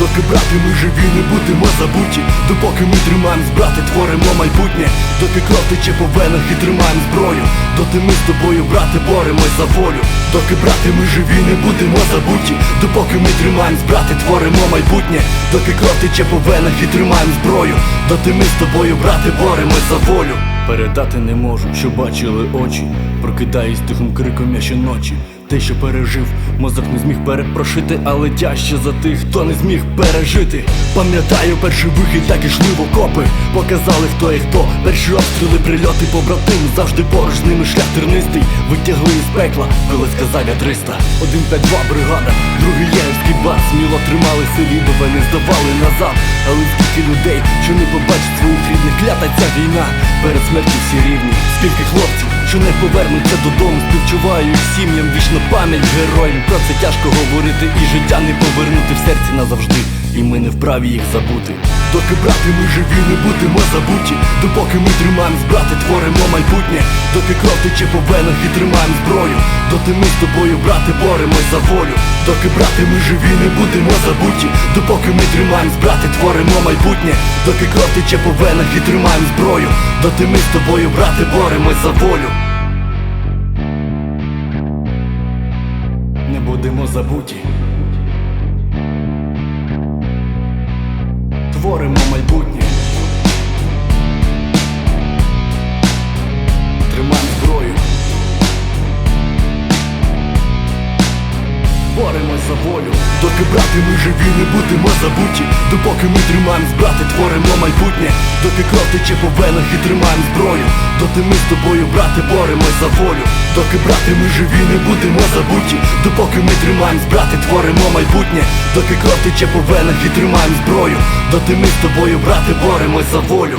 Доки брати ми живі, не будемо забуті. Допоки ми тримаємось, брати, творимо майбутнє. Доки кров тече по венах і тримаємо зброю. Доти ми з тобою, брати, боремось за волю. Доки брати ми живі, не будемо забуті. Допоки ми тримаємось, брати, творимо майбутнє. Доки кров тече по венах і тримаємо зброю. Доти ми з тобою, брати, боремось за волю. Передати не можу, що бачили очі. Прокидаюсь тихим криком я щоночі те, що пережив, мозок не зміг перепрошити, але тяжче за тих, хто не зміг пережити. Пам'ятаю перший вихід, як ішли в окопи. Показали хто і хто. Перші обстріли, прильоти, побратим, завжди поруч з ними шлях тернистий. Витягли із пекла, коли сказав я 300 Один та два бригада, другий євський бас Сміло тримали селідове, не здавали назад. Але скільки людей, що не побачать своїх рідних, клята ця війна. Перед смертю всі рівні. Скільки хлопців, що не повернуться додому, співчуваю сім'ям вічна пам'ять героям. Про це тяжко говорити, і життя не повернути в серці назавжди. І ми не вправі їх забути. Доки брати ми живі, не будемо забуті. Допоки ми тримаємо брати, творимо майбутнє. Доки кров тече по венах і тримаємо зброю. Доти ми з тобою, брати, боремось за волю. Доки брати ми живі, не будемо забуті. Допоки ми тримаємось, брати, творимо майбутнє. Доки кров тече по венах і тримаємо зброю. Доти ми з тобою, брати, боремось за волю. Не будемо забуті. Творимо за волю. Доки брати ми живі, не будемо забуті. Допоки ми тримаємось, брати, творимо майбутнє. Доки кров тече по венах і тримаємо зброю. Доти ми з тобою, брати, боремось за волю. Доки брати ми живі, не будемо забуті. Допоки ми тримаємось, брати, творимо майбутнє. Доки кров тече по венах і тримаємо зброю. Доти ми з тобою, брати, боремось за волю.